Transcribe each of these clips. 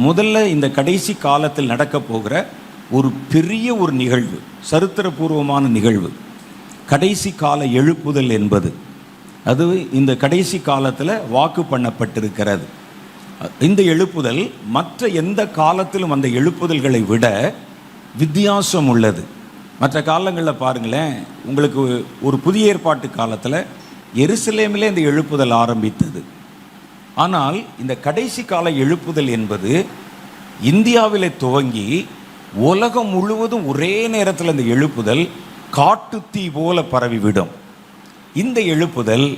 முதல்ல இந்த கடைசி காலத்தில் நடக்க போகிற ஒரு பெரிய ஒரு நிகழ்வு சரித்திரபூர்வமான நிகழ்வு. கடைசி கால எழுப்புதல் என்பது. அது இந்த கடைசி காலத்தில் வாக்கு பண்ணப்பட்டிருக்கிறது. இந்த எழுப்புதல் மற்ற எந்த காலத்திலும் அந்த எழுப்புதல்களை விட வித்தியாசம் உள்ளது. மற்ற காலங்களில் பாருங்களேன் உங்களுக்கு ஒரு புதிய ஏற்பாட்டு காலத்தில் எருசலேமிலே இந்த எழுப்புதல் ஆரம்பித்தது. ஆனால் இந்த கடைசி கால எழுப்புதல் என்பது இந்தியாவில் துவங்கி உலகம் முழுவதும் ஒரே நேரத்தில் இந்த எழுப்புதல் காட்டுத்தீ போல பரவிவிடும். இந்த எழுப்புதல்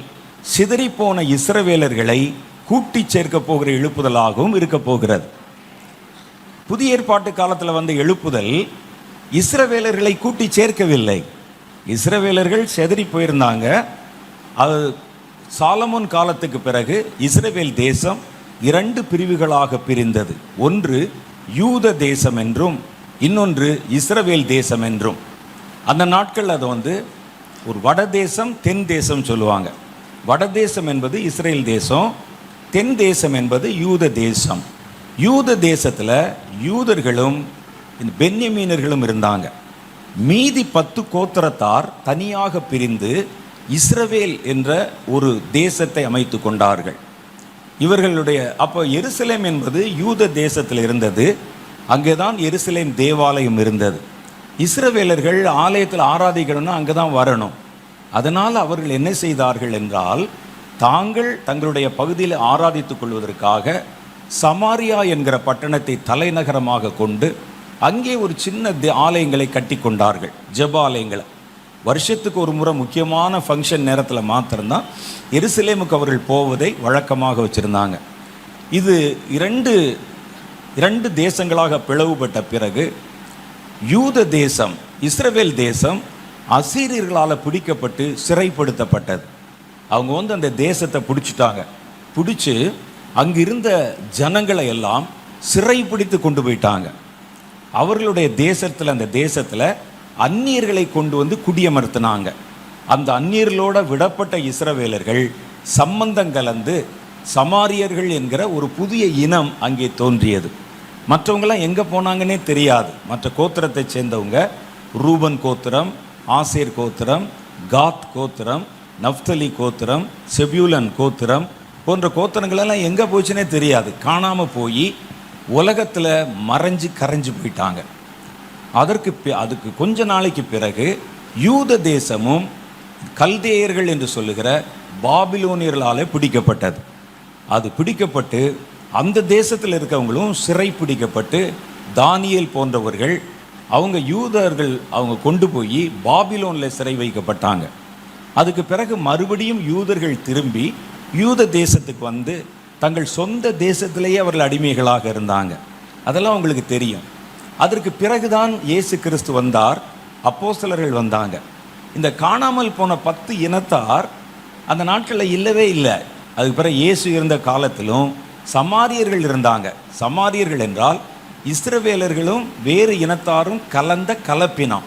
சிதறிப்போன இஸ்ரவேலர்களை கூட்டி சேர்க்க போகிற எழுப்புதலாகவும் இருக்க போகிறது. புதிய ஏற்பாட்டு காலத்தில் வந்த எழுப்புதல் இஸ்ரவேலர்களை கூட்டி சேர்க்கவில்லை. இஸ்ரவேலர்கள் செதறி போயிருந்தாங்க. அது சாலமோன் காலத்துக்கு பிறகு இஸ்ரேவேல் தேசம் இரண்டு பிரிவுகளாக பிரிந்தது. ஒன்று யூத தேசம் என்றும் இன்னொன்று இஸ்ரவேல் தேசம் என்றும். அந்த நாட்கள் அது வந்து ஒரு வட தேசம் தென் தேசம் சொல்லுவாங்க. வட தேசம் என்பது இஸ்ரேல் தேசம் தென் தேசம் என்பது யூத தேசம். யூத தேசத்தில் யூதர்களும் இந்த பென்யமீனர்களும் இருந்தாங்க. மீதி பத்து கோத்திரத்தார் தனியாக பிரிந்து இஸ்ரவேல் என்ற ஒரு தேசத்தை அமைத்து கொண்டார்கள். இவர்களுடைய அப்போ எருசலேம் என்பது யூத தேசத்தில் இருந்தது. அங்கே தான் எருசலேம் தேவாலயம் இருந்தது. இஸ்ரவேலர்கள் ஆலயத்தில் ஆராதிக்கணும்னா அங்கே தான் வரணும். அதனால் அவர்கள் என்ன செய்தார்கள் என்றால் தாங்கள் தங்களுடைய பகுதியில் ஆராதித்துக் கொள்வதற்காக சமாரியா என்கிற பட்டணத்தை தலைநகரமாக கொண்டு அங்கே ஒரு சின்ன தே- ஆலயங்களை கட்டி கொண்டார்கள் ஜெப ஆலயங்களை. வருஷத்துக்கு ஒரு முறை முக்கியமான ஃபங்க்ஷன் நேரத்தில் மாத்திரம்தான் எருசலேமுக்கு அவர்கள் போவதை வழக்கமாக வச்சுருந்தாங்க. இது இரண்டு இரண்டு தேசங்களாக பிளவுபட்ட பிறகு யூத தேசம் இஸ்ரவேல் தேசம் அசீரியர்களால் பிடிக்கப்பட்டு சிறைப்படுத்தப்பட்டது. அவங்க வந்து அந்த தேசத்தை பிடிச்சிட்டாங்க. பிடிச்சி அங்கிருந்த ஜனங்களை எல்லாம் சிறைப்பிடித்து கொண்டு போயிட்டாங்க. அவர்களுடைய தேசத்தில் அந்த தேசத்தில் அந்நியர்களை கொண்டு வந்து குடியமர்த்தினாங்க. அந்த அந்நியர்களோட விடப்பட்ட இஸ்ரவேலர்கள் சம்பந்தம் கலந்து சமாரியர்கள் என்கிற ஒரு புதிய இனம் அங்கே தோன்றியது. மற்றவங்களாம் எங்கே போனாங்கன்னே தெரியாது. மற்ற கோத்திரத்தை சேர்ந்தவங்க ரூபன் கோத்திரம் ஆசேர் கோத்திரம் காத் கோத்திரம் நப்தலி கோத்திரம் செபியூலன் கோத்திரம் போன்ற கோத்திரங்களெல்லாம் எங்கே போச்சுன்னே தெரியாது. காணாமல் போய் உலகத்தில் மறைஞ்சு கரைஞ்சு போயிட்டாங்க. அதற்கு பி- அதுக்கு கொஞ்ச நாளைக்கு பிறகு யூத தேசமும் கல்தேயர்கள் என்று சொல்லுகிற பாபிலோனியர்களால் பிடிக்கப்பட்டது. அது பிடிக்கப்பட்டு அந்த தேசத்தில் இருக்கவங்களும் சிறை பிடிக்கப்பட்டு தானியல் போன்றவர்கள் அவங்க யூதர்கள் அவங்க கொண்டு போய் பாபிலோனில் சிறை வைக்கப்பட்டாங்க. அதுக்கு பிறகு மறுபடியும் யூதர்கள் திரும்பி யூத தேசத்துக்கு வந்து தங்கள் சொந்த தேசத்திலேயே அவர்கள் அடிமைகளாக இருந்தாங்க. அதெல்லாம் உங்களுக்கு தெரியும். அதற்கு பிறகுதான் இயேசு கிறிஸ்து வந்தார். அப்போ சிலர்கள் வந்தாங்க. இந்த காணாமல் போன பத்து இனத்தார் அந்த நாட்களில் இல்லவே இல்லை. அதுக்கு பிறகு இயேசு இருந்த காலத்திலும் சமாரியர்கள் இருந்தாங்க. சமாரியர்கள் என்றால் இஸ்ரவேலர்களும் வேறு இனத்தாரும் கலந்த கலப்பினம்.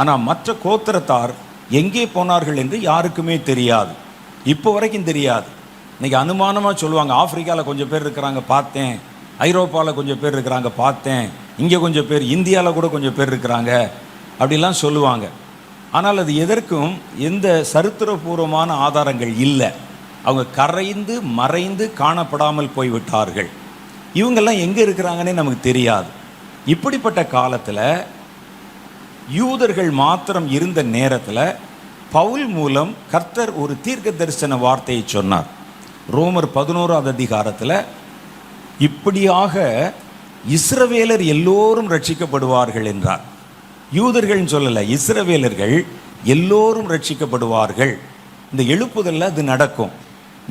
ஆனால் மற்ற கோத்திரத்தார் எங்கே போனார்கள் என்று யாருக்குமே தெரியாது. இப்போ வரைக்கும் தெரியாது. இன்னைக்கு அனுமானமாக சொல்லுவாங்க. ஆப்பிரிக்காவில் கொஞ்சம் பேர் இருக்கிறாங்க பார்த்தேன். ஐரோப்பாவில் கொஞ்சம் பேர் இருக்கிறாங்க பார்த்தேன். இங்கே கொஞ்சம் பேர் இந்தியாவில் கூட கொஞ்சம் பேர் இருக்கிறாங்க அப்படிலாம் சொல்லுவாங்க. ஆனால் அது எதற்கும் எந்த சரித்திரபூர்வமான ஆதாரங்கள் இல்லை. அவங்க கரைந்து மறைந்து காணப்படாமல் போய்விட்டார்கள். இவங்கெல்லாம் எங்கே இருக்கிறாங்கன்னே நமக்கு தெரியாது. இப்படிப்பட்ட காலத்தில் யூதர்கள் மாத்திரம் இருந்த நேரத்தில் பவுல் மூலம் கர்த்தர் ஒரு தீர்க்க தரிசன வார்த்தையை சொன்னார். ரோமர் பதினோராவது அதிகாரத்தில் இப்படியாக இஸ்ரவேலர் எல்லோரும் ரட்சிக்கப்படுவார்கள் என்றார். யூதர்கள்னு சொல்லலை இஸ்ரவேலர்கள் எல்லோரும் ரட்சிக்கப்படுவார்கள். இந்த எழுப்புதலில் அது நடக்கும்.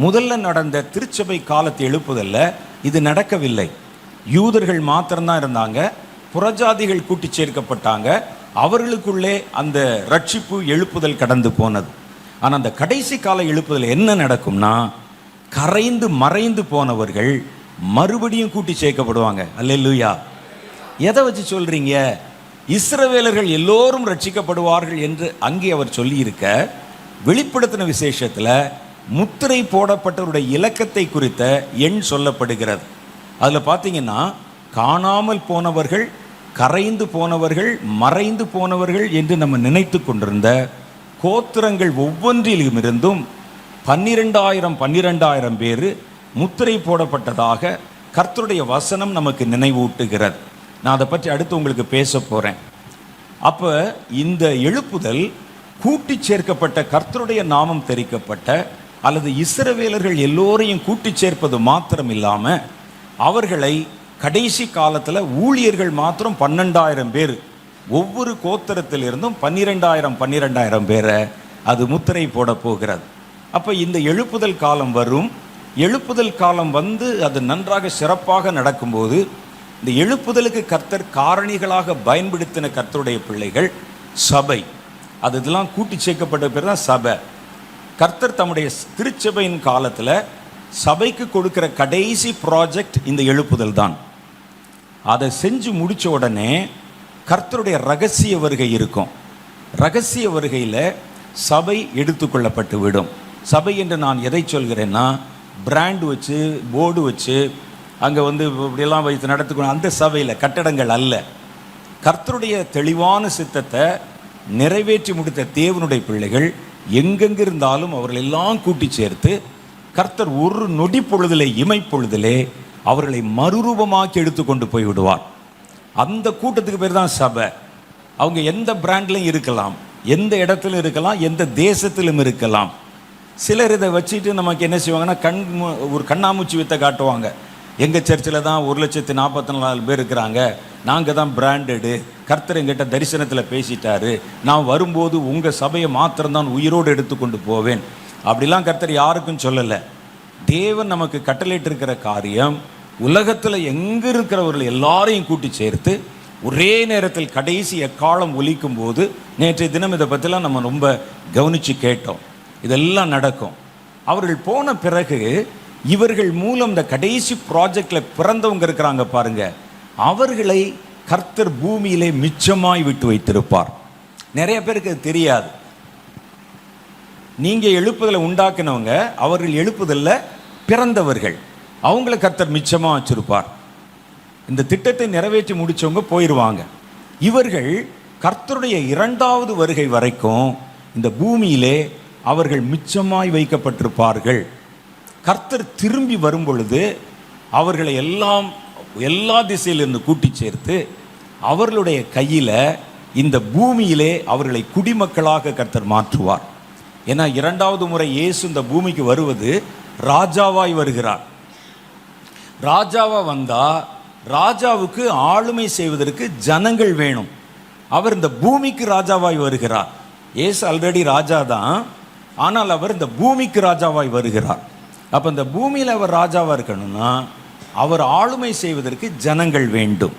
முதல்ல நடந்த திருச்சபை காலத்து எழுப்புதலில் இது நடக்கவில்லை. யூதர்கள் மாத்திரம்தான் இருந்தாங்க புறஜாதிகள் கூட்டி சேர்க்கப்பட்டாங்க அவர்களுக்குள்ளே அந்த ரட்சிப்பு எழுப்புதல் கடந்து போனது. ஆனால் அந்த கடைசி கால எழுப்புதல் என்ன நடக்கும்னா கரைந்து மறைந்து போனவர்கள் மறுபடியும் கூட்டி சேர்க்கப்படுவாங்க. அல்லேலூயா. எதை வச்சு சொல்றீங்க? இஸ்ரவேலர்கள் எல்லோரும் ரட்சிக்கப்படுவார்கள் என்று அங்கே அவர் சொல்லியிருக்க வெளிப்படுத்தின விசேஷத்தில் முத்திரை போடப்பட்டவருடைய இலக்கத்தை குறித்த எண் சொல்லப்படுகிறது. அதில் பார்த்தீங்கன்னா காணாமல் போனவர்கள் கரைந்து போனவர்கள் மறைந்து போனவர்கள் என்று நம்ம நினைத்து கொண்டிருந்த கோத்திரங்கள் ஒவ்வொன்றிலும் இருந்தும் பன்னிரெண்டாயிரம் பன்னிரெண்டாயிரம் பேர் முத்திரை போடப்பட்டதாக கர்த்தருடைய வசனம் நமக்கு நினைவூட்டுகிறது. நான் அதை பற்றி அடுத்து உங்களுக்கு பேச போகிறேன் அப்போ இந்த எழுப்புதல் கூட்டி சேர்க்கப்பட்ட கர்த்தருடைய நாமம் தெரிக்கப்பட்ட அல்லது இஸ்ரவேலர்கள் எல்லோரையும் கூட்டி சேர்ப்பது மாத்திரம் இல்லாமல் அவர்களை கடைசி காலத்தில் ஊழியர்கள் மாத்திரம் பன்னெண்டாயிரம் பேர் ஒவ்வொரு கோத்திரத்திலிருந்தும் பன்னிரெண்டாயிரம் பன்னிரெண்டாயிரம் பேரை அது முத்திரை போட போகிறது. அப்போ இந்த எழுப்புதல் காலம் வரும். எழுப்புதல் காலம் வந்து அது நன்றாக சிறப்பாக நடக்கும்போது இந்த எழுப்புதலுக்கு கர்த்தர் காரணிகளாக பயன்படுத்தின கர்த்தருடைய பிள்ளைகள் சபை. அது இதெல்லாம் கூட்டி சேர்க்கப்பட்ட பேர் தான் சபை. கர்த்தர் தம்முடைய திருச்சபையின் காலத்தில் சபைக்கு கொடுக்குற கடைசி ப்ராஜெக்ட் இந்த எழுப்புதல் தான். அதை செஞ்சு முடித்த உடனே கர்த்தருடைய ரகசிய வருகை இருக்கும். ரகசிய வருகையில் சபை எடுத்துக்கொள்ளப்பட்டு விடும். சபை என்று நான் எதை சொல்கிறேன்னா பிராண்ட் வச்சு போர்டு வச்சு அங்கே வந்து இப்படியெல்லாம் வைத்து நடத்துக்கணும். அந்த சபையில் கட்டடங்கள் அல்ல. கர்த்தருடைய தெளிவான சித்தத்தை நிறைவேற்றி முடித்த தேவனுடைய பிள்ளைகள் எங்கெங்கிருந்தாலும் அவர்கள் எல்லாம் கூட்டி சேர்த்து கர்த்தர் ஒரு நொடி பொழுதிலே இமை பொழுதிலே அவர்களை மறுரூபமாக்கி எடுத்துக்கொண்டு போய் விடுவார். அந்த கூட்டத்துக்கு பேர் தான் சபை. அவங்க எந்த பிராண்ட்லையும் இருக்கலாம். எந்த இடத்துலையும் இருக்கலாம் எந்த தேசத்திலும் இருக்கலாம். சிலர் இதை வச்சுட்டு நமக்கு என்ன செய்வாங்கன்னா கண் மு- ஒரு கண்ணாமூச்சி வித்தை காட்டுவாங்க. எங்கள் சர்ச்சில் தான் ஒரு லட்சத்தி நாற்பத்தி நாலு பேர் இருக்கிறாங்க. நாங்கள் தான் பிராண்டடு கர்த்தர் எங்கிட்ட தரிசனத்தில் பேசிட்டாரு. நான் வரும்போது உங்கள் சபையை மாத்திரம்தான் உயிரோடு எடுத்துக்கொண்டு போவேன். அப்படிலாம் கர்த்தர் யாருக்கும் சொல்லலை. தேவன் நமக்கு கட்டளையிட்டிருக்கிற காரியம் உலகத்தில் எங்கே இருக்கிறவர்கள் எல்லாரையும் கூட்டி சேர்த்து ஒரே நேரத்தில் கடைசி எக்காலம் ஒலிக்கும் போது நேற்றைய தினம் இதை பற்றிலாம் நம்ம ரொம்ப கவனித்து கேட்டோம். இதெல்லாம் நடக்கும். அவர்கள் போன பிறகு இவர்கள் மூலம் இந்த கடைசி ப்ராஜெக்டில் பிறந்தவங்க இருக்கிறாங்க பாருங்க. அவர்களை கர்த்தர் பூமியிலே மிச்சமாய் விட்டு வைத்திருப்பார். நிறைய பேருக்கு அது தெரியாது. நீங்கள் எழுப்புதலை உண்டாக்குனவங்க அவர்கள் எழுப்புதலில் பிறந்தவர்கள். அவங்கள கர்த்தர் மிச்சமாக வச்சுருப்பார். இந்த திட்டத்தை நிறைவேற்றி முடித்தவங்க போயிடுவாங்க இவர்கள் கர்த்தருடைய இரண்டாவது வருகை வரைக்கும் இந்த பூமியிலே அவர்கள் மிச்சமாய் வைக்கப்பட்டிருப்பார்கள். கர்த்தர் திரும்பி வரும் பொழுது அவர்களை எல்லாம் எல்லா திசையிலிருந்து கூட்டி சேர்த்து அவர்களுடைய கையில் இந்த பூமியிலே அவர்களை குடிமக்களாக கர்த்தர் மாற்றுவார். ஏன்னா இரண்டாவது முறை இயேசு இந்த பூமிக்கு வருவது ராஜாவாய் வருகிறார். ராஜாவாக வந்தால் ராஜாவுக்கு ஆளுமை செய்வதற்கு ஜனங்கள் வேணும். அவர் இந்த பூமிக்கு ராஜாவாய் வருகிறார். ஏசு ஆல்ரெடி ராஜா தான் ஆனால் அவர் இந்த பூமிக்கு ராஜாவாய் வருகிறார். அப்போ இந்த பூமியில் அவர் ராஜாவாக இருக்கணும்னா அவர் ஆளுமை செய்வதற்கு ஜனங்கள் வேண்டும்.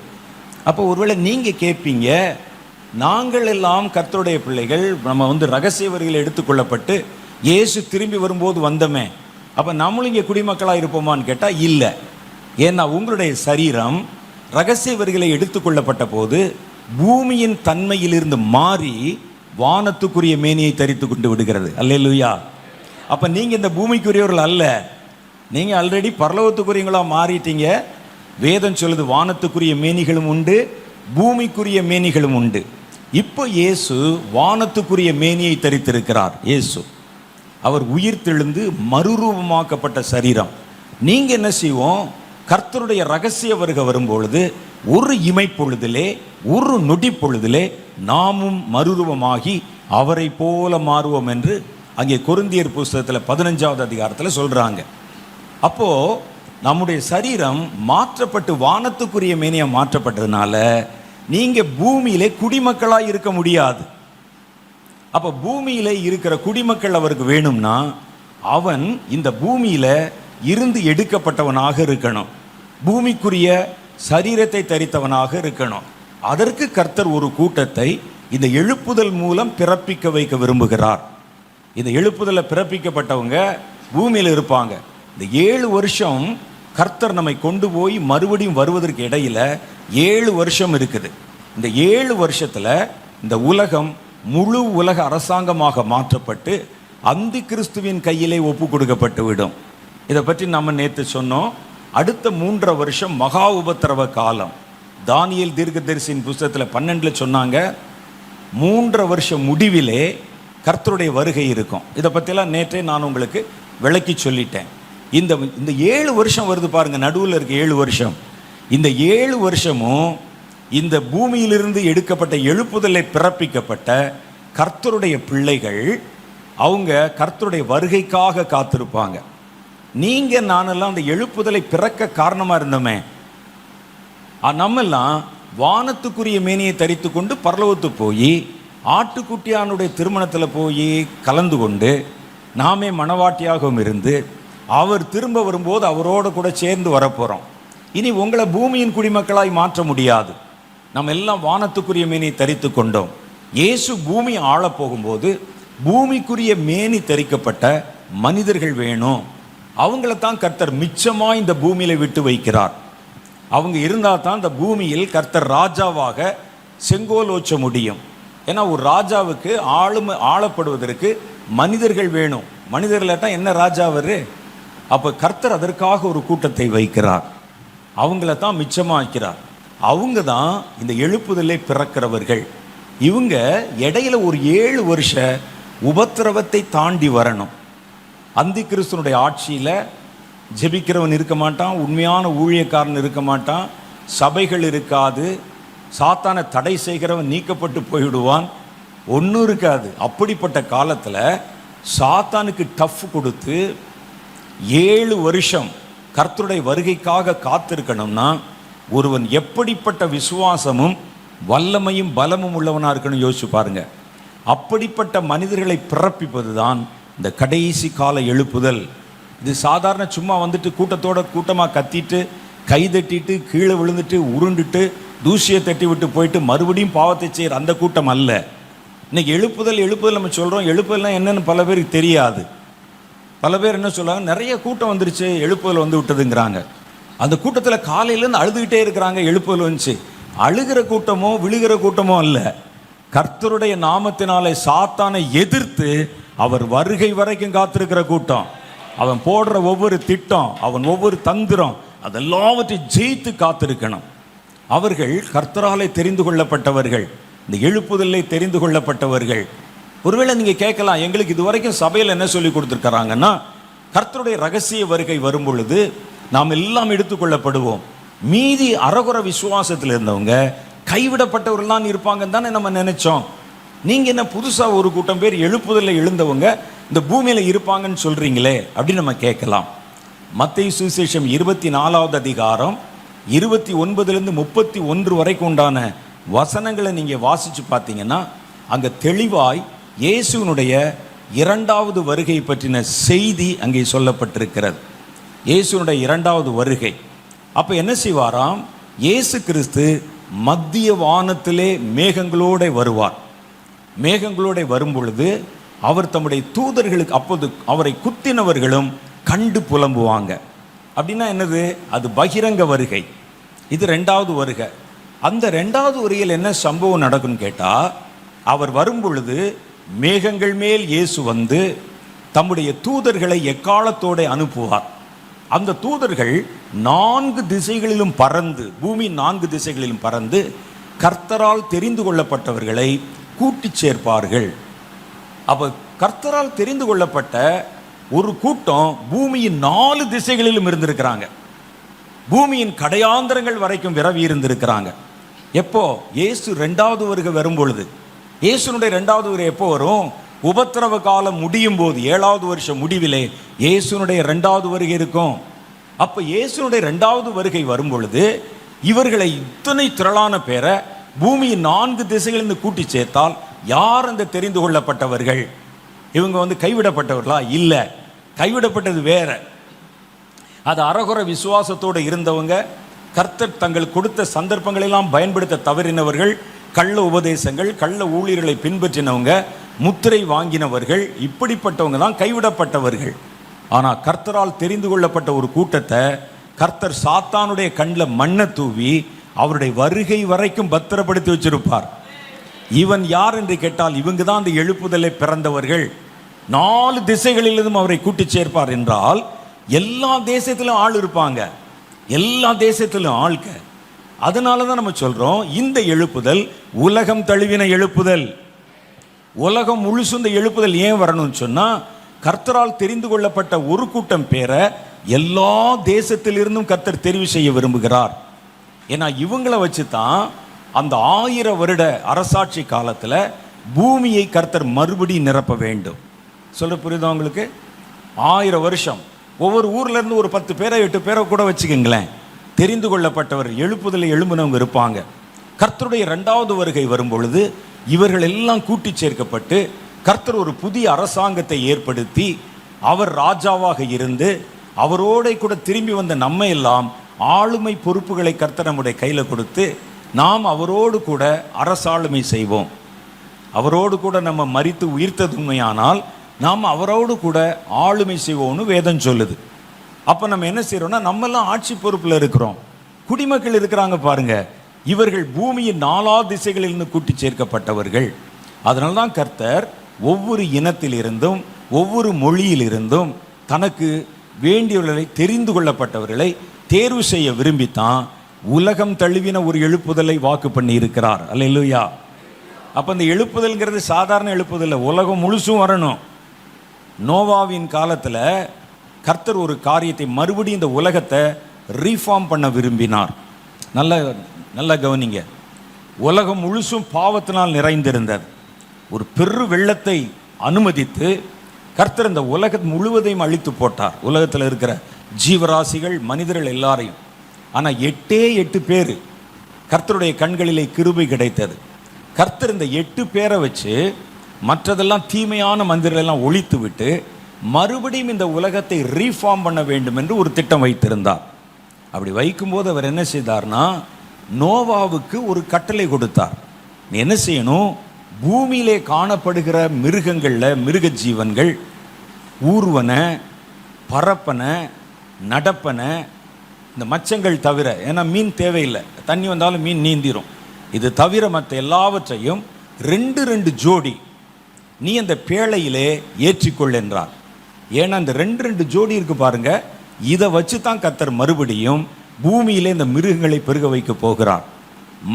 அப்போ ஒருவேளை நீங்கள் கேட்பீங்க நாங்கள் எல்லாம் கர்த்தருடைய பிள்ளைகள் நம்ம வந்து ரகசிய வரிகள் எடுத்துக்கொள்ளப்பட்டு இயேசு திரும்பி வரும்போது வந்தோமே அப்போ நம்மளும் இங்கே குடிமக்களாக இருப்போமான்னு கேட்டால் இல்லை. ஏன்னா உங்களுடைய சரீரம் ரகசிய வரிகளை எடுத்துக்கொள்ளப்பட்ட போது பூமியின் தன்மையிலிருந்து மாறி வானத்துக்குரிய மேனியை தரித்து கொண்டு விடுகிறது. அல்லேலூயா. அப்போ நீங்கள் இந்த பூமிக்குரியவர்கள் அல்ல. நீங்கள் ஆல்ரெடி பரலோகத்துக்குரியவங்களா மாறிட்டீங்க. வேதம் சொல்லுது வானத்துக்குரிய மேனிகளும் உண்டு பூமிக்குரிய மேனிகளும் உண்டு. இப்போ இயேசு வானத்துக்குரிய மேனியை தரித்திருக்கிறார். இயேசு. அவர் உயிர் தெழுந்து மறுரூபமாக்கப்பட்ட சரீரம். நீங்கள் என்ன செய்வோம்? கர்த்தருடைய ரகசிய வருகை வரும்பொழுது ஒரு இமைப்பொழுதிலே ஒரு நொடி பொழுதிலே நாமும் மறுரூபமாகி அவரை போல மாறுவோம் என்று அங்கே கொருந்தியர் புஸ்தகத்தில் பதினஞ்சாவது அதிகாரத்தில் சொல்கிறாங்க அப்போது நம்முடைய சரீரம் மாற்றப்பட்டு வானத்துக்குரிய மேனியா மாற்றப்பட்டதுனால நீங்கள் பூமியிலே குடிமக்களாக இருக்க முடியாது. அப்போ பூமியில் இருக்கிற குடிமக்கள் அவருக்கு வேணும்னா அவன் இந்த பூமியில் இருந்து எடுக்கப்பட்டவனாக இருக்கணும். பூமிக்குரிய சரீரத்தை தரித்தவனாக இருக்கணும். அதற்கு கர்த்தர் ஒரு கூட்டத்தை இந்த எழுப்புதல் மூலம் பிறப்பிக்க வைக்க விரும்புகிறார். இந்த எழுப்புதலில் பிறப்பிக்கப்பட்டவங்க பூமியில் இருப்பாங்க. இந்த ஏழு வருஷம் கர்த்தர் நம்மை கொண்டு போய் மறுபடியும் வருவதற்கு இடையில ஏழு வருஷம் இருக்குது. இந்த ஏழு வருஷத்தில் இந்த உலகம் முழு உலக அரசாங்கமாக மாற்றப்பட்டு அந்தி கிறிஸ்துவின் கையிலே ஒப்பு கொடுக்கப்பட்டு விடும். இதை பற்றி நம்ம நேற்று சொன்னோம். அடுத்த மூன்றரை வருஷம் மகா உபத்திரவ காலம். தானியேல் தீர்க்கதரிசியின் புஸ்தகத்தில் பன்னெண்டில் சொன்னாங்க மூன்றரை வருஷம் முடிவிலே கர்த்தருடைய வருகை இருக்கும். இதை பற்றிலாம் நேற்றே நான் உங்களுக்கு விளக்கி சொல்லிட்டேன். இந்த இந்த ஏழு வருஷம் வருது பாருங்கள் நடுவில் இருக்க ஏழு வருஷம். இந்த ஏழு வருஷமும் இந்த பூமியிலிருந்து எடுக்கப்பட்ட எழுப்புதலை பிறப்பிக்கப்பட்ட கர்த்தருடைய பிள்ளைகள் அவங்க கர்த்தருடைய வருகைக்காக காத்திருப்பாங்க. நீங்க நானெல்லாம் அந்த எழுப்புதலை பிறக்க காரணமா இருந்தோமே. நம்மெல்லாம் வானத்துக்குரிய மேனியை தரித்து கொண்டு பரலவத்து போய் ஆட்டுக்குட்டியானுடைய திருமணத்தில் போய் கலந்து கொண்டு நாமே மணவாட்டியாகவும் இருந்து அவர் திரும்ப வரும்போது அவரோட கூட சேர்ந்து வரப்போகிறோம் இனி உங்களை பூமியின் குடிமக்களாய் மாற்ற முடியாது. நம்ம எல்லாம் வானத்துக்குரிய மேனியை தரித்து கொண்டோம். இயேசு பூமி ஆளப் போகும்போது பூமிக்குரிய மேனி தரிக்கப்பட்ட மனிதர்கள் வேணும். அவங்கள தான் கர்த்தர் மிச்சமாக இந்த பூமியில் விட்டு வைக்கிறார். அவங்க இருந்தால் தான் இந்த பூமியில் கர்த்தர் ராஜாவாக செங்கோல் ஓச்ச முடியும். ஏன்னா ஒரு ராஜாவுக்கு ஆளுமை ஆளப்படுவதற்கு மனிதர்கள் வேணும். மனிதர்கள் தான் என்ன ராஜா அப்போ கர்த்தர் அதற்காக ஒரு கூட்டத்தை வைக்கிறார். அவங்கள தான் மிச்சமாக்கிறார். அவங்க தான் இந்த எழுப்புதலை பிறக்கிறவர்கள். இவங்க இடையில ஒரு ஏழு வருஷ உபத்திரவத்தை தாண்டி வரணும். அந்தி கிறிஸ்தனுடைய ஆட்சியில் ஜெபிக்கிறவன் இருக்க மாட்டான் உண்மையான ஊழியக்காரன் இருக்க மாட்டான் சபைகள் இருக்காது சாத்தானை தடை செய்கிறவன் நீக்கப்பட்டு போயிடுவான் ஒன்றும் இருக்காது. அப்படிப்பட்ட காலத்தில் சாத்தானுக்கு டஃப் கொடுத்து ஏழு வருஷம் கர்த்தருடைய வருகைக்காக காத்திருக்கணும்னா ஒருவன் எப்படிப்பட்ட விசுவாசமும் வல்லமையும் பலமும் உள்ளவனாக இருக்கணும் யோசிச்சு பாருங்கள் அப்படிப்பட்ட மனிதர்களை பிறப்பிப்பது தான் இந்த கடைசி கால எழுப்புதல். இது சாதாரண சும்மா வந்துட்டு கூட்டத்தோட கூட்டமாக கத்திட்டு கை தட்டிட்டு கீழே விழுந்துட்டு உருண்டுட்டு தூசியை தட்டி விட்டு போயிட்டு மறுபடியும் பாவத்தை செய்கிற அந்த கூட்டம் அல்ல. இன்னைக்கு எழுப்புதல் எழுப்புதல் நம்ம சொல்கிறோம் எழுப்புதல்னா என்னன்னு பல பேருக்கு தெரியாது. பல பேர் என்ன சொல்கிறாங்க நிறைய கூட்டம் வந்துருச்சு எழுப்புதல் வந்து விட்டதுங்கிறாங்க. அந்த கூட்டத்தில் காலையிலேருந்து அழுதுகிட்டே இருக்கிறாங்க எழுப்புதல் வந்துச்சு. அழுகிற கூட்டமோ விழுகிற கூட்டமோ அல்ல. கர்த்தருடைய நாமத்தினாலே சாத்தானை எதிர்த்து அவர் வருகை வரைக்கும் காத்திருக்கிற கூட்டம். அவன் போடுற ஒவ்வொரு திட்டம் அவன் ஒவ்வொரு தந்திரம் அதெல்லாவற்றையும் ஜெயித்து காத்திருக்கணும். அவர்கள் கர்த்தராலே தெரிந்து கொள்ளப்பட்டவர்கள் இந்த எழுப்புதலை தெரிந்து கொள்ளப்பட்டவர்கள். ஒருவேளை நீங்கள் கேட்கலாம் எங்களுக்கு இதுவரைக்கும் சபையில் என்ன சொல்லி கொடுத்துருக்குறாங்கன்னா கர்த்தருடைய ரகசிய வருகை வரும் பொழுது நாம் எல்லாம் எடுத்துக்கொள்ளப்படுவோம் மீதி அறகுற விசுவாசத்தில் இருந்தவங்க கைவிடப்பட்டவர்கள்லாம் இருப்பாங்கன்னு தானே நம்ம நினைச்சோம். நீங்கள் என்ன புதுசாக ஒரு கூட்டம் பேர் எழுப்புதலில் எழுந்தவங்க இந்த பூமியில் இருப்பாங்கன்னு சொல்கிறீங்களே அப்படின்னு நம்ம கேட்கலாம். மத்திய சுவிசேஷம் இருபத்தி நாலாவது அதிகாரம் இருபத்தி ஒன்பதுலேருந்து முப்பத்தி ஒன்று வரைக்கும் உண்டான வசனங்களை நீங்கள் வாசித்து பார்த்தீங்கன்னா அங்கே தெளிவாய் இயேசுவினுடைய இரண்டாவது வருகை பற்றின செய்தி அங்கே சொல்லப்பட்டிருக்கிறது. இயேசுனுடைய இரண்டாவது வருகை. அப்போ என்ன செய்வாராம்? இயேசு கிறிஸ்து மத்திய வானத்திலே மேகங்களோடு வருவார். மேகங்களோட வரும்பொழுது அவர் தம்முடைய தூதர்களுக்கு அப்போது அவரை குத்தினவர்களும் கண்டு புலம்புவாங்க. அப்படின்னா என்னது? அது பகிரங்க வருகை. இது ரெண்டாவது வருகை. அந்த ரெண்டாவது உரையில் என்ன சம்பவம் நடக்கும்னு கேட்டால் அவர் வரும்பொழுது மேகங்கள் மேல் இயேசு வந்து தம்முடைய தூதர்களை எக்காலத்தோட அனுப்புவார். அந்த தூதர்கள் நான்கு திசைகளிலும் பறந்து பூமி நான்கு திசைகளிலும் பறந்து கர்த்தரால் தெரிந்து கொள்ளப்பட்டவர்களை கூட்டி சேர்ப்பார்கள். அப்போ கர்த்தரால் தெரிந்து கொள்ளப்பட்ட ஒரு கூட்டம் பூமியின் நாலு திசைகளிலும் இருந்திருக்கிறாங்க. பூமியின் கடையாந்திரங்கள் வரைக்கும் விரவி இருந்திருக்கிறாங்க. எப்போ? இயேசு ரெண்டாவது வருகை வரும் பொழுது இயேசுனுடைய ரெண்டாவது வருகை எப்போ வரும்? உபத்திரவ காலம் முடியும் போது ஏழாவது வருஷம் முடிவிலே இயேசுனுடைய ரெண்டாவது வருகை இருக்கும். அப்போ இயேசுனுடைய ரெண்டாவது வருகை வரும் பொழுது இவர்களை இத்தனை திரளான பேரை பூமியின் நான்கு திசைகளிலிருந்து கூட்டி சேர்த்தால் யார் அந்த தெரிந்து கொள்ளப்பட்டவர்கள்? இவங்க வந்து கைவிடப்பட்டவர்களா? இல்லை. கைவிடப்பட்டது வேற. அது அறகுற விசுவாசத்தோடு இருந்தவங்க கர்த்தர் தங்கள் கொடுத்த சந்தர்ப்பங்களெல்லாம் பயன்படுத்த தவறினவர்கள் கள்ள உபதேசங்கள் கள்ள ஊழியர்களை பின்பற்றினவங்க முத்திரை வாங்கினவர்கள் இப்படிப்பட்டவங்க தான் கைவிடப்பட்டவர்கள். ஆனால் கர்த்தரால் தெரிந்து கொள்ளப்பட்ட ஒரு கூட்டத்தை கர்த்தர் சாத்தானுடைய கண்ணில் மண்ணை தூவி அவருடைய வருகை வரைக்கும் பத்திரப்படுத்தி வச்சிருப்பார். இவன் யார் என்று கேட்டால் இவங்க தான் அந்த எழுப்புதலை பிறந்தவர்கள். நாலு திசைகளிலிருந்தும் அவரை கூட்டி சேர்ப்பார் என்றால் எல்லா தேசத்திலும் ஆள் இருப்பாங்க. எல்லா தேசத்திலும் ஆள்க. அதனால தான் நம்ம சொல்றோம் இந்த எழுப்புதல் உலகம் தழுவின எழுப்புதல். உலகம் முழுசும் இந்த எழுப்புதல் ஏன் வரணும்னு சொன்னா கர்த்தரால் தெரிந்து கொள்ளப்பட்ட ஒரு கூட்டம் பேரை எல்லா தேசத்திலிருந்தும் கர்த்தர் தெரிவு செய்ய விரும்புகிறார். ஏன்னா இவங்களை வச்சு தான் அந்த ஆயிர வருட அரசாட்சி காலத்தில் பூமியை கர்த்தர் மறுபடி நிரப்ப வேண்டும். சொல்ல புரியுதா உங்களுக்கு? ஆயிரம் வருஷம். ஒவ்வொரு ஊர்ல இருந்து ஒரு பத்து பேரை எட்டு பேரை கூட வச்சுக்கோங்களேன். தெரிந்து கொள்ளப்பட்டவர் எழுப்புதலை எழும்பினவங்க இருப்பாங்க. கர்த்தருடைய இரண்டாவது வருகை வரும்பொழுது இவர்கள் எல்லாம் கூட்டி சேர்க்கப்பட்டு கர்த்தர் ஒரு புதிய அரசாங்கத்தை ஏற்படுத்தி அவர் ராஜாவாக இருந்து அவரோட கூட திரும்பி வந்த நம்ம எல்லாம் ஆளுமை பொறுப்புகளை கர்த்தர் நம்முடைய கையில் கொடுத்து நாம் அவரோடு கூட அரசாளுமை செய்வோம். அவரோடு கூட நம்ம மறித்து உயிர்த்தது உண்மையானால் நாம் அவரோடு கூட ஆளுமை செய்வோம்னு வேதம் சொல்லுது. அப்போ நம்ம என்ன செய்கிறோம்னா நம்மெல்லாம் ஆட்சி பொறுப்பில் இருக்கிறோம். குடிமக்கள் இருக்கிறாங்க பாருங்க. இவர்கள் பூமியின் நாலா திசைகளிலிருந்து கூட்டி சேர்க்கப்பட்டவர்கள். அதனால தான் கர்த்தர் ஒவ்வொரு இனத்திலிருந்தும் ஒவ்வொரு மொழியிலிருந்தும் தனக்கு வேண்டியவர்களை தெரிந்து கொள்ளப்பட்டவர்களை தேர்வு செய்ய விரும்பித்தான் உலகம் தழுவின ஒரு எழுப்புதலை வாக்கு பண்ணி இருக்கிறார் அல்ல இல்லையா அப்போ இந்த எழுப்புதல்ங்கிறது சாதாரண எழுப்புதல் உலகம் முழுசும் வரணும். நோவாவின் காலத்தில் கர்த்தர் ஒரு காரியத்தை மறுபடியும் இந்த உலகத்தை ரீஃபார்ம் பண்ண விரும்பினார். நல்ல நல்லா கவனிங்க. உலகம் முழுசும் பாவத்தினால் நிறைந்திருந்தது. ஒரு பெரு வெள்ளத்தை அனுமதித்து கர்த்தர் இந்த உலகம் முழுவதையும் அழித்து போட்டார். உலகத்தில் இருக்கிற ஜீவராசிகள் மனிதர்கள் எல்லாரையும். ஆனால் எட்டே எட்டு பேர் கர்த்தருடைய கண்களிலே கிருபை கிடைத்தது. கர்த்தர் இந்த எட்டு பேரை வச்சு மற்றதெல்லாம் தீமையான மந்திரெல்லாம் ஒழித்து விட்டு மறுபடியும் இந்த உலகத்தை ரீஃபார்ம் பண்ண வேண்டும் என்று ஒரு திட்டம் வைத்திருந்தார். அப்படி வைக்கும்போது அவர் என்ன செய்தார்னா நோவாவுக்கு ஒரு கட்டளை கொடுத்தார். என்ன செய்யணும்? பூமியிலே காணப்படுகிற மிருகங்களில் மிருக ஜீவன்கள் ஊர்வன பறப்பன நடப்பனை இந்த மச்சங்கள் தவிர ஏன்னா மீன் தேவையில்லை. தண்ணி வந்தாலும் மீன் நீந்திரும். இது தவிர மற்ற எல்லாவற்றையும் ரெண்டு ரெண்டு ஜோடி நீ அந்த பேழையிலே ஏற்றிக்கொள் என்றார். ஏன்னா அந்த ரெண்டு ரெண்டு ஜோடி இருக்கு பாருங்க இதை வச்சு தான் கர்த்தர் மறுபடியும் பூமியிலே இந்த மிருகங்களை பெருக வைக்க போகிறார்.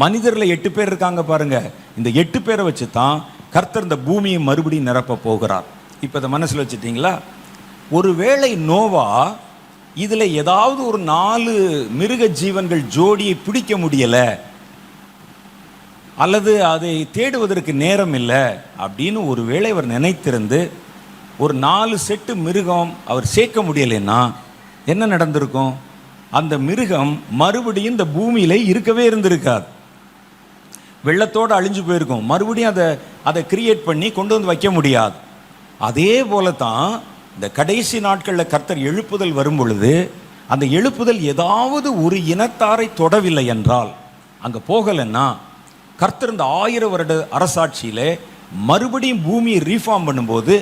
மனிதர்ல எட்டு பேர் இருக்காங்க பாருங்க இந்த எட்டு பேரை வச்சு தான் கர்த்தர் இந்த பூமியை மறுபடியும் நிரப்ப போகிறார். இப்போ இதை மனசில் வச்சுட்டிங்களா? ஒருவேளை நோவா இதில் ஏதாவது ஒரு நாலு மிருக ஜீவன்கள் ஜோடியை பிடிக்க முடியலை அல்லது அதை தேடுவதற்கு நேரம் இல்லை அப்படின்னு ஒருவேளை அவர் நினைத்திருந்து ஒரு நாலு செட்டு மிருகம் அவர் சேர்க்க முடியலைன்னா என்ன நடந்திருக்கும்? அந்த மிருகம் மறுபடியும் இந்த பூமியில் இருக்கவே இருந்திருக்காது. வெள்ளத்தோடு அழிஞ்சு போயிருக்கும். மறுபடியும் அதை அதை கிரியேட் பண்ணி கொண்டு வந்து வைக்க முடியாது. அதே போல தான் இந்த கடைசி நாட்களில் கர்த்தர் எழுப்புதல் வரும் பொழுது அந்த எழுப்புதல் ஏதாவது ஒரு இனத்தாரை தொடவில்லை என்றால் அங்கே போகலைன்னா கர்த்தர் இந்த ஆயிரம் வருட அரசாட்சியில் மறுபடியும் பூமியை ரீஃபார்ம் பண்ணும்போது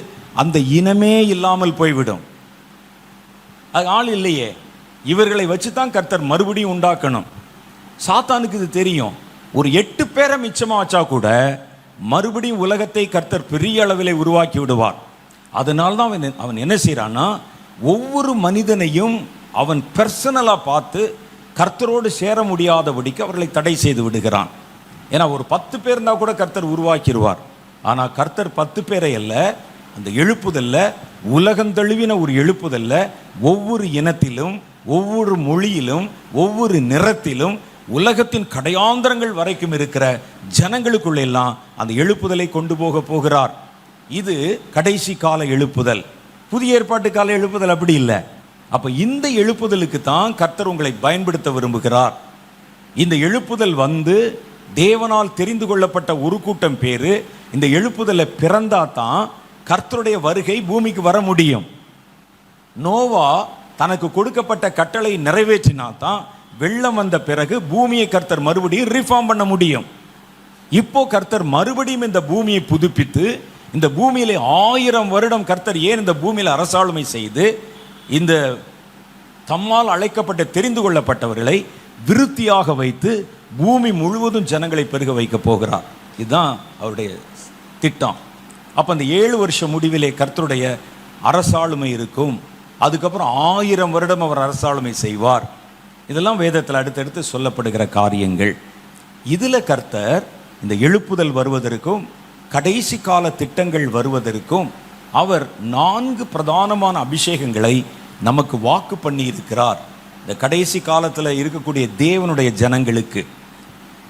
அந்த இனமே இல்லாமல் போய்விடும். அது ஆள் இல்லையே. இவர்களை வச்சு தான் கர்த்தர் மறுபடியும் உண்டாக்கணும். சாத்தானுக்கு இது தெரியும். ஒரு எட்டு பேரை மிச்சமாக வச்சா கூட மறுபடியும் உலகத்தை கர்த்தர் பெரிய அளவிலே உருவாக்கி விடுவார். அதனால தான் அவன் அவன் என்ன செய்கிறான்னா ஒவ்வொரு மனிதனையும் அவன் பர்சனலாக பார்த்து கர்த்தரோடு சேர முடியாதபடிக்கு அவர்களை தடை செய்து விடுகிறான். ஏன்னா ஒரு பத்து பேர் இருந்தால் கூட கர்த்தர் உருவாக்கிடுவார் ஆனால் கர்த்தர் பத்து பேரை அல்ல அந்த எழுப்புதல்ல உலகந்தழுவின ஒரு எழுப்புதல்ல ஒவ்வொரு இனத்திலும் ஒவ்வொரு மொழியிலும் ஒவ்வொரு நிறத்திலும் உலகத்தின் கடையாந்திரங்கள் வரைக்கும் இருக்கிற ஜனங்களுக்குள்ள எல்லாம் அந்த எழுப்புதலை கொண்டு போக போகிறார். இது கடைசி கால எழுப்புதல். புதிய ஏற்பாட்டு கால எழுப்புதல் அப்படி இல்லை. அப்போ இந்த எழுப்புதலுக்கு தான் கர்த்தர் உங்களை பயன்படுத்த விரும்புகிறார். இந்த எழுப்புதல் வந்து தேவனால் தெரிந்து கொள்ளப்பட்ட ஒரு கூட்டம் பேர் இந்த எழுப்புதலை பிறந்தா தான் கர்த்தருடைய வருகை பூமிக்கு வர முடியும். நோவா தனக்கு கொடுக்கப்பட்ட கட்டளை நிறைவேற்றினா தான் வெள்ளம் வந்த பிறகு பூமியை கர்த்தர் மறுபடியும் ரீஃபார்ம் பண்ண முடியும். இப்போ கர்த்தர் மறுபடியும் இந்த பூமியை புதுப்பித்து இந்த பூமியிலே ஆயிரம் வருடம் கர்த்தர் ஏன் இந்த பூமியில் அரசாளுமை செய்து இந்த தம்மால் அழைக்கப்பட்ட தெரிந்து கொள்ளப்பட்டவர்களை விருத்தியாக வைத்து பூமி முழுவதும் ஜனங்களை பெருக வைக்க போகிறார். இதுதான் அவருடைய திட்டம். அப்போ அந்த ஏழு வருஷ முடிவிலே கர்த்தருடைய அரசாளுமை இருக்கும். அதுக்கப்புறம் ஆயிரம் வருடம் அவர் அரசாளுமை செய்வார். இதெல்லாம் வேதத்தில் அடுத்தடுத்து சொல்லப்படுகிற காரியங்கள். இதில் கர்த்தர் இந்த எழுப்புதல் வருவதற்கும் கடைசி கால திட்டங்கள் வருவதற்கும் அவர் நான்கு பிரதானமான அபிஷேகங்களை நமக்கு வாக்கு பண்ணி இருக்கிறார் இந்த கடைசி காலத்தில் இருக்கக்கூடிய தேவனுடைய ஜனங்களுக்கு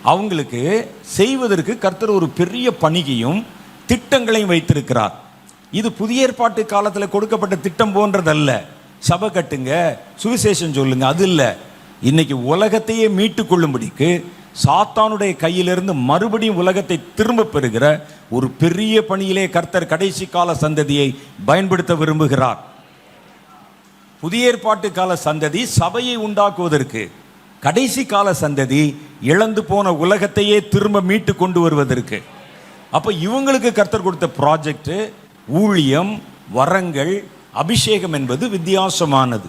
அவங்களுக்கு செய்வதற்கு கர்த்தர் ஒரு பெரிய பணிகையும் திட்டங்களையும் வைத்திருக்கிறார். இது புதிய ஏற்பாட்டு காலத்தில் கொடுக்கப்பட்ட திட்டம் போன்றதல்ல. சபை கட்டுங்க சுவிசேஷம் சொல்லுங்க அது இல்லை. இன்னைக்கு உலகத்தையே மீட்டு கொள்ளும்படிக்கு சாத்தானுடைய கையிலிருந்து மறுபடியும் உலகத்தை திரும்ப பெறுகிற ஒரு பெரிய பணியிலே கர்த்தர் கடைசி கால சந்ததியை பயன்படுத்த விரும்புகிறார். புதிய ஏற்பாட்டு கால சந்ததி சபையை உண்டாக்குவதற்கு கடைசி கால சந்ததி இழந்து போன உலகத்தையே திரும்ப மீட்டு கொண்டு வருவதற்கு. அப்போ இவங்களுக்கு கர்த்தர் கொடுத்த ப்ராஜெக்ட் ஊழியம் வரங்கள் அபிஷேகம் என்பது வித்தியாசமானது.